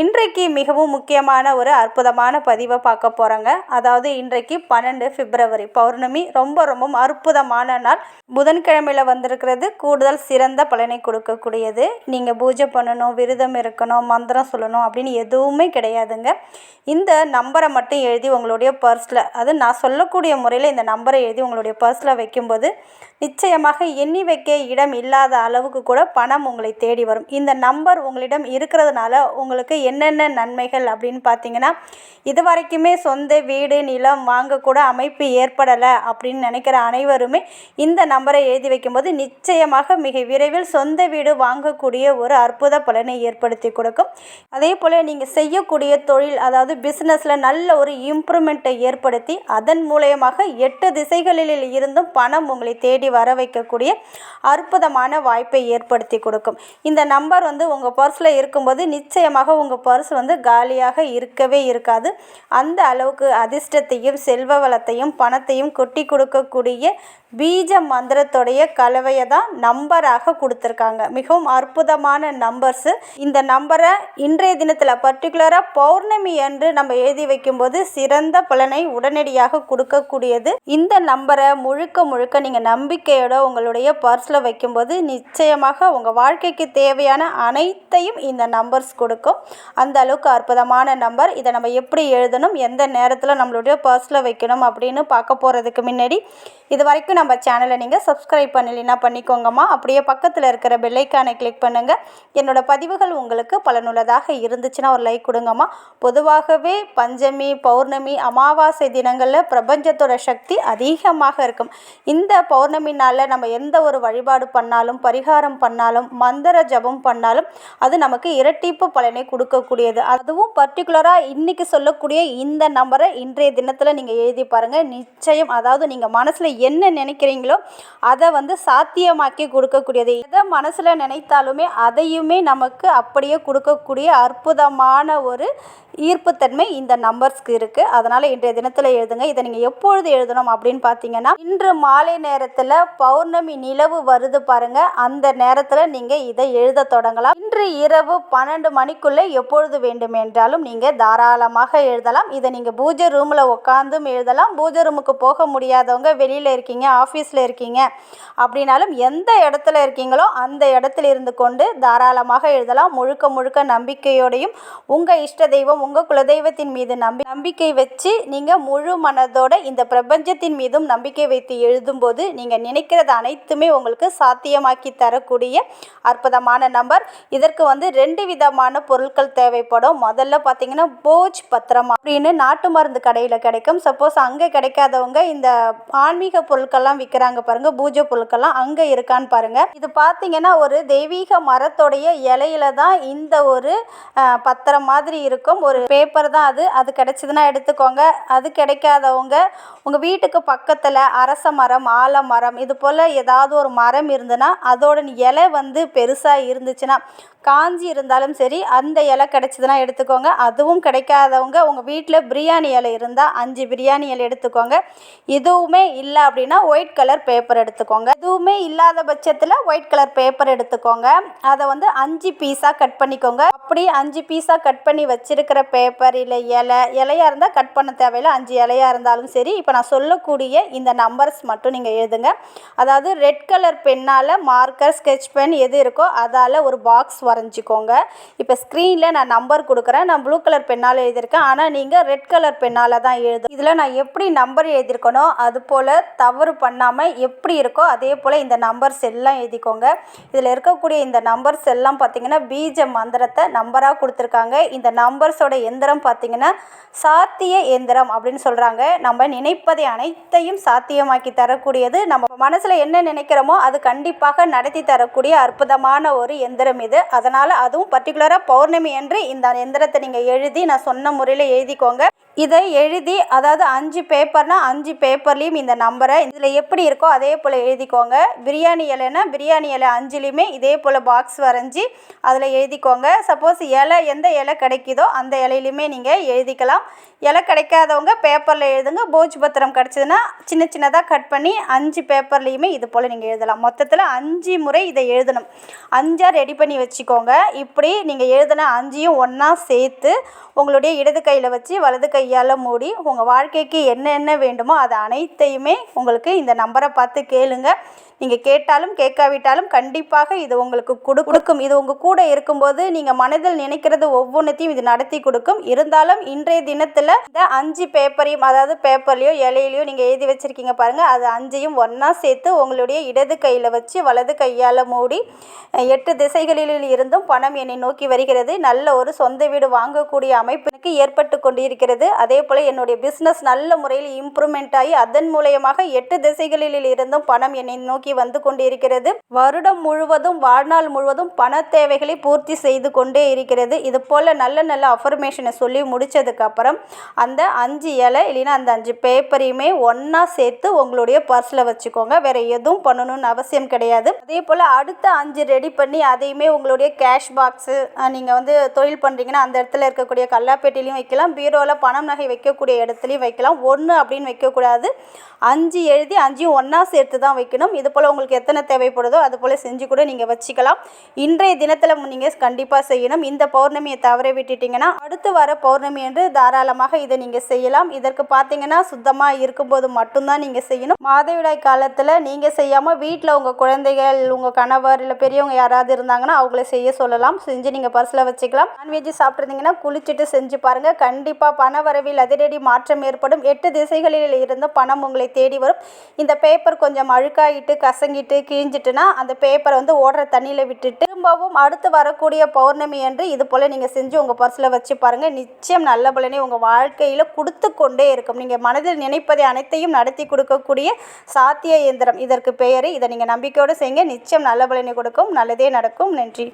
இன்றைக்கு மிகவும் முக்கியமான ஒரு அற்புதமான பதிவை பார்க்க போகிறோங்க அதாவது இன்றைக்கு பன்னெண்டு பிப்ரவரி பௌர்ணமி. ரொம்ப ரொம்ப அற்புதமான நாள். புதன்கிழமையில் வந்திருக்கிறது. கூடுதல் சிறந்த பலனை கொடுக்கக்கூடியது. நீங்கள் பூஜை பண்ணணும் விரதம் இருக்கணும் மந்திரம் சொல்லணும் அப்படின்னு எதுவுமே கிடையாதுங்க. இந்த நம்பரை மட்டும் எழுதி உங்களுடைய பர்ஸில் அது நான் சொல்லக்கூடிய முறையில் இந்த நம்பரை எழுதி உங்களுடைய பர்ஸில் வைக்கும்போது நிச்சயமாக எண்ணி வைக்க இடம் இல்லாத அளவுக்கு கூட பணம் உங்களை தேடி வரும். இந்த நம்பர் உங்களிடம் இருக்கிறதுனால உங்களுக்கு என்னென்ன நன்மைகள் அப்படின்னு பார்த்தீங்கன்னா இது வரைக்குமே சொந்த வீடு நிலம் வாங்கக்கூட அமைப்பு ஏற்படலை அப்படின்னு நினைக்கிற அனைவருமே இந்த நம்பரை எழுதி வைக்கும்போது நிச்சயமாக மிக விரைவில் சொந்த வீடு வாங்கக்கூடிய ஒரு அற்புத பலனை ஏற்படுத்தி கொடுக்கும். அதே போல் நீங்கள் செய்யக்கூடிய தொழில் அதாவது பிஸ்னஸில் நல்ல ஒரு இம்ப்ரூவ்மெண்ட்டை ஏற்படுத்தி அதன் மூலயமாக எட்டு திசைகளில் இருந்தும் பணம் உங்களை தேடி வர வைக்கக்கூடிய அற்புதமான வாய்ப்பை ஏற்படுத்தி கொடுக்கும். இந்த நம்பர் வந்து உங்கள் பர்ஸில் இருக்கும்போது நிச்சயமாக உங்கள் பர்ஸ் வந்து காலியாக இருக்கவே இருக்காது. அந்த அளவுக்கு அதிர்ஷ்டத்தையும் செல்வ வளத்தையும் பணத்தையும் கொட்டி கொடுக்கக்கூடிய பீஜ மந்திரத்துடைய கலவையை தான் நம்பராக கொடுத்துருக்காங்க. மிகவும் அற்புதமான நம்பர்ஸு. இந்த நம்பரை இன்றைய தினத்தில் பர்டிகுலராக பௌர்ணமி அன்று நம்ம எழுதி வைக்கும்போது சிறந்த பலனை உடனடியாக கொடுக்கக்கூடியது. இந்த நம்பரை முழுக்க முழுக்க நீங்கள் நம்பிக்கையோட உங்களுடைய பர்ஸில் வைக்கும்போது நிச்சயமாக உங்கள் வாழ்க்கைக்கு தேவையான அனைத்தையும் இந்த நம்பர்ஸ் கொடுக்கும். அந்த அளவுக்கு அற்புதமான நம்பர் இதை நம்ம எப்படி எழுதணும்? எந்த நேரத்தில் நம்மளுடைய பர்ஸில் வைக்கணும் அப்படின்னு பார்க்க போகிறதுக்கு முன்னாடி இது வரைக்கும் நம்ம சேனலை நீங்கள் சப்ஸ்கிரைப் பண்ணலைன்னா பண்ணிக்கோங்கம்மா. அப்படியே பக்கத்தில் இருக்கிற பெல்லைக்கானை கிளிக் பண்ணுங்கள் என்னோட பதிவுகள் உங்களுக்கு பலனுள்ளதாக இருந்துச்சுன்னா ஒரு லைக் கொடுங்கம்மா. பொதுவாகவே பஞ்சமி பௌர்ணமி அமாவாசை தினங்களில் பிரபஞ்சத்தோட சக்தி அதிகமாக இருக்கும். இந்த பௌர்ணமி நாளில் நம்ம எந்த ஒரு வழிபாடு பண்ணாலும் பரிகாரம் பண்ணாலும் மந்திர ஜபம் பண்ணாலும் அது நமக்கு இரட்டிப்பு பலனை கொடுக்கக்கூடியது. அதுவும் பர்டிகுலராக இன்றைக்கி சொல்லக்கூடிய இந்த நம்பரை இன்றைய தினத்தில் நீங்கள் எழுதி பாருங்கள் நிச்சயம் அதாவது நீங்கள் மனசில் என்ன நினைக்கிறீங்களோ அதை வந்து சாத்தியமாக்கி கொடுக்கக்கூடியது. எதை மனசில் நினைத்தாலுமே அதையுமே நமக்கு அப்படியே கொடுக்கக்கூடிய அற்புதமான ஒரு ஈர்ப்புத்தன்மை இந்த நம்பர்ஸ்க்கு இருக்குது அதனால் இன்றைய தினத்தில் எழுதுங்க. இதை நீங்கள் எப்பொழுது எழுதணும் அப்படின்னு பார்த்தீங்கன்னா இன்று மாலை நேரத்தில் பௌர்ணமி நிலவு வருது பாருங்க. அந்த நேரத்தில் நீங்கள் இதை எழுத தொடங்கலாம். இன்று இரவு பன்னெண்டு மணிக்குள்ளே எப்பொழுது வேண்டும் என்றாலும் நீங்கள் தாராளமாக எழுதலாம். இதை நீங்கள் பூஜை ரூமில் உட்காந்தும் எழுதலாம். பூஜை ரூமுக்கு போக முடியாதவங்க வெளியில் இருக்கீங்க ஆஃபீஸில் இருக்கீங்க அப்படின்னாலும் எந்த இடத்துல இருக்கீங்களோ அந்த இடத்துல இருந்து கொண்டு தாராளமாக எழுதலாம். முழுக்க முழுக்க நம்பிக்கையோடையும் உங்கள் இஷ்ட தெய்வம் உங்கள் குலதெய்வத்தின் மீது நம்பி நம்பிக்கை வச்சு நீங்கள் முழு மனதோட இந்த பிரபஞ்சத்தின் மீதும் நம்பிக்கை வைத்து எழுதும்போது நீங்கள் நினைக்கிறது அனைத்துமே உங்களுக்கு சாத்தியமாக்கி தரக்கூடிய அற்புதமான நம்பர். இதற்கு வந்து ரெண்டு விதமான பொருட்கள் தேவைப்படும். முதல்ல பார்த்தீங்கன்னா போஜ் பத்திரம் அப்படின்னு நாட்டு மருந்து கடையில் கிடைக்கும். சப்போஸ் அங்கே கிடைக்காதவங்க இந்த ஆன்மீக பொருட்கள்லாம் விற்கிறாங்க பாருங்க பூஜை பொருட்கள்லாம் அங்கே இருக்கான்னு பாருங்க. இது பார்த்தீங்கன்னா ஒரு தெய்வீக மரத்துடைய இலையில தான் இந்த ஒரு பத்திரம் மாதிரி இருக்கும். ஒரு பேப்பர் தான் அது. அது கிடைச்சதுன்னா எடுத்துக்கோங்க. அது கிடைக்காதவங்க உங்கள் வீட்டுக்கு பக்கத்தில் அரச மரம் ஆலமரம் இது போல் ஏதாவது ஒரு மரம் இருந்ததுன்னா அதோட இலை வந்து பெருசாக இருந்துச்சுன்னா காஞ்சி இருந்தாலும் சரி அந்த இலை கிடைச்சதுன்னா எடுத்துக்கோங்க. அதுவும் கிடைக்காதவங்க உங்கள் வீட்டில் பிரியாணி இலை இருந்தால் அஞ்சு பிரியாணி இலை எடுத்துக்கோங்க. இதுவுமே இல்லை அப்படின்னா ஒயிட் கலர் பேப்பர் எடுத்துக்கோங்க. இதுவுமே இல்லாத பட்சத்தில் ஒயிட் கலர் பேப்பர் எடுத்துக்கோங்க. அதை வந்து அஞ்சு பீஸாக கட் பண்ணிக்கோங்க. அப்படி அஞ்சு பீஸாக கட் பண்ணி வச்சிருக்கிற பேப்பர் இல்லை இலை இலையாக இருந்தால் கட் பண்ண தேவையில்லை. அஞ்சு இலையாக இருந்தாலும் சரி இப்போ நான் சொல்லக்கூடிய இந்த நம்பர்ஸ் மட்டும் நீங்கள் எழுதுங்க. அதாவது ரெட் கலர் பென்னால் மார்க்கர் ஸ்கெட்ச் பென் எது இருக்கோ அதால் ஒரு பாக்ஸ் வரைஞ்சிக்கோங்க. இப்போ ஸ்க்ரீனில் நான் நம்பர் கொடுக்குறேன். நான் ப்ளூ கலர் பென்னால் எழுதியிருக்கேன். ஆனால் நீங்கள் ரெட் கலர் பென்னால் தான் எழுது இதில் நான் எப்படி நம்பர் எழுதியிருக்கணும் அது போல் தவறு பண்ணாமல் எப்படி இருக்கோ அதே போல் இந்த நம்பர்ஸ் எல்லாம் எழுதிக்கோங்க. இதில் இருக்கக்கூடிய இந்த நம்பர்ஸ் எல்லாம் பார்த்தீங்கன்னா பீஜ மந்திரத்தை நம்பராக கொடுத்துருக்காங்க. இந்த நம்பர்ஸோட எந்திரம் பார்த்தீங்கன்னா சாத்திய எந்திரம் அப்படின்னு சொல்கிறாங்க நம்ம நினைப்பதை அனைத்தையும் சாத்தியமாக்கி தரக்கூடியது நம்ம மனசில் என்ன நினைக்கிறோமோ அது கண்டிப்பாக நடத்தி தரக்கூடிய அற்புதமான ஒரு எந்திரம் இது. அதனால் அதுவும் பர்டிகுலராக பௌர்ணமி என்று இந்த எந்திரத்தை நீங்கள் எழுதி நான் சொன்ன முறையில் எழுதிக்கோங்க. இதை எழுதி அதாவது அஞ்சு பேப்பர்னா அஞ்சு பேப்பர்லேயும் இந்த நம்பரை இதில் எப்படி இருக்கோ அதே போல் எழுதிக்கோங்க. பிரியாணி இலைன்னா பிரியாணி இலை அஞ்சுலேயுமே இதே போல் பாக்ஸ் வரைஞ்சி அதில் எழுதிக்கோங்க. சப்போஸ் இலை எந்த இலை கிடைக்குதோ அந்த இலையிலையுமே நீங்கள் எழுதிக்கலாம். இலை கிடைக்காதவங்க பேப்பரில் எழுதுங்க. போஜ் பத்திரம் கிடச்சிதுன்னா சின்ன சின்னதாக கட் பண்ணி அஞ்சு பேப்பர்லேயுமே இது போல் நீங்கள் எழுதலாம். மொத்தத்தில் அஞ்சு முறை இதை எழுதணும். அஞ்சாக ரெடி பண்ணி வச்சுக்கோங்க. இப்படி நீங்கள் எழுதின அஞ்சையும் ஒன்றா சேர்த்து உங்களுடைய இடது கையில் வச்சு வலது கையால் மூடி உங்கள் வாழ்க்கைக்கு என்னென்ன வேண்டுமோ அது அனைத்தையுமே உங்களுக்கு இந்த நம்பரை பார்த்து கேளுங்க. நீங்கள் கேட்டாலும் கேட்காவிட்டாலும் கண்டிப்பாக இது உங்களுக்கு கொடுக்கும். இது உங்கள் கூட இருக்கும்போது நீங்கள் மனதில் நினைக்கிறது ஒவ்வொன்றத்தையும் இது நடத்தி கொடுக்கும். இருந்தாலும் இன்றைய தினத்தில் இந்த அஞ்சு பேப்பரையும் அதாவது பேப்பர்லேயோ இலையிலையோ நீங்கள் எழுதி வச்சுருக்கீங்க பாருங்கள் அது அஞ்சையும் ஒன்றா சேர்த்து உங்களுடைய இடது கையில் வச்சு வலது கையால் மூடி எட்டு திசைகளில் இருந்தும் பணம் என்னை நோக்கி வருகிறது. நல்ல ஒரு சொந்த வீடு வாங்கக்கூடிய அமைப்பிற்கு ஏற்பட்டு ஏற்பட்டு கொண்டிருக்கிறது. அதே போல் என்னுடைய பிஸ்னஸ் நல்ல முறையில் இம்ப்ரூவ்மெண்ட் ஆகி அதன் மூலயமாக எட்டு திசைகளில் இருந்தும் பணம் என்னை நோக்கி வந்து கொண்டிருக்கிறது. வருடம் முழுவதும் வாழ்நாள் முழுவதும் பண தேவைகளை பூர்த்தி செய்து கொண்டே இருக்கிறது. இது போல் நல்ல நல்ல அஃபர்மேஷனை சொல்லி முடித்ததுக்கப்புறம் அந்த அஞ்சு இலை இல்லைன்னா அந்த அஞ்சு பேப்பரையுமே ஒன்றா சேர்த்து உங்களுடைய பர்ஸில் வச்சுக்கோங்க. வேறு எதுவும் பண்ணணும்னு அவசியம் கிடையாது. அதே போல் அடுத்த அஞ்சு ரெடி பண்ணி அதையுமே உங்களுடைய கேஷ் பாக்ஸு நீங்கள் வந்து தொழில் பண்ணுறீங்கன்னா அந்த இடத்துல இருக்கக்கூடிய கல்லாப்பேட்டிலையும் வைக்கலாம். பீரோவில் பணம் நகை வைக்கக்கூடிய இடத்துலையும் வைக்கலாம். ஒன்று அப்படின்னு வைக்கக்கூடாது. அஞ்சு எழுதி அஞ்சையும் ஒன்றா சேர்த்து தான் வைக்கணும். இது போல் உங்களுக்கு எத்தனை தேவைப்படுதோ அது போல் செஞ்சு கூட நீங்கள் வச்சுக்கலாம். இன்றைய தினத்தில் நீங்கள் கண்டிப்பாக செய்யணும். இந்த பௌர்ணமியை தவற விட்டுட்டிங்கன்னா அடுத்து வர பௌர்ணமி என்று தாராளமாக இதை நீங்கள் செய்யலாம். இதற்கு பார்த்தீங்கன்னா சுத்தமாக இருக்கும்போது மட்டும்தான் நீங்கள் செய்யணும். மாதவிடாய் காலத்தில் நீங்கள் செய்யாமல் வீட்டில் உங்கள் குழந்தைகள் உங்கள் கணவர் இல்லை பெரியவங்க யாராவது இருந்தாங்கன்னா அவங்கள செய்ய சொல்லலாம். செஞ்சு நீங்கள் பர்ஸில் வச்சுக்கலாம். நான்வெஜ் சாப்பிட்ருந்தீங்கன்னா குளிச்சுட்டு செஞ்சு பாருங்கள் கண்டிப்பாக பண வரவில் அதிரடி மாற்றம் ஏற்படும். எட்டு திசைகளில் இருந்தும் பணம் உங்களை தேடி வரும். இந்த பேப்பர் கொஞ்சம் அழுக்காயிட்டு கசங்கிட்டு கிழிஞ்சிட்டுனா அந்த பேப்பரை வந்து ஓடுற தண்ணியில் விட்டுட்டு திரும்பவும் அடுத்து வரக்கூடிய பௌர்ணமி என்று இது போல் நீங்கள் செஞ்சு உங்கள் பர்ஸில் வச்சு பாருங்கள் நிச்சயம் நல்ல பலனை உங்கள் வாழ்க்கையில் கொடுத்து கொண்டே இருக்கும். நீங்கள் மனதில் நினைப்பதை அனைத்தையும் நடத்தி கொடுக்கக்கூடிய சாத்திய இயந்திரம். இதற்கு பெயர் இதை நீங்கள் நம்பிக்கையோடு செய்யுங்க. நிச்சயம் நல்ல பலனை கொடுக்கும். நல்லதே நடக்கும். நன்றி.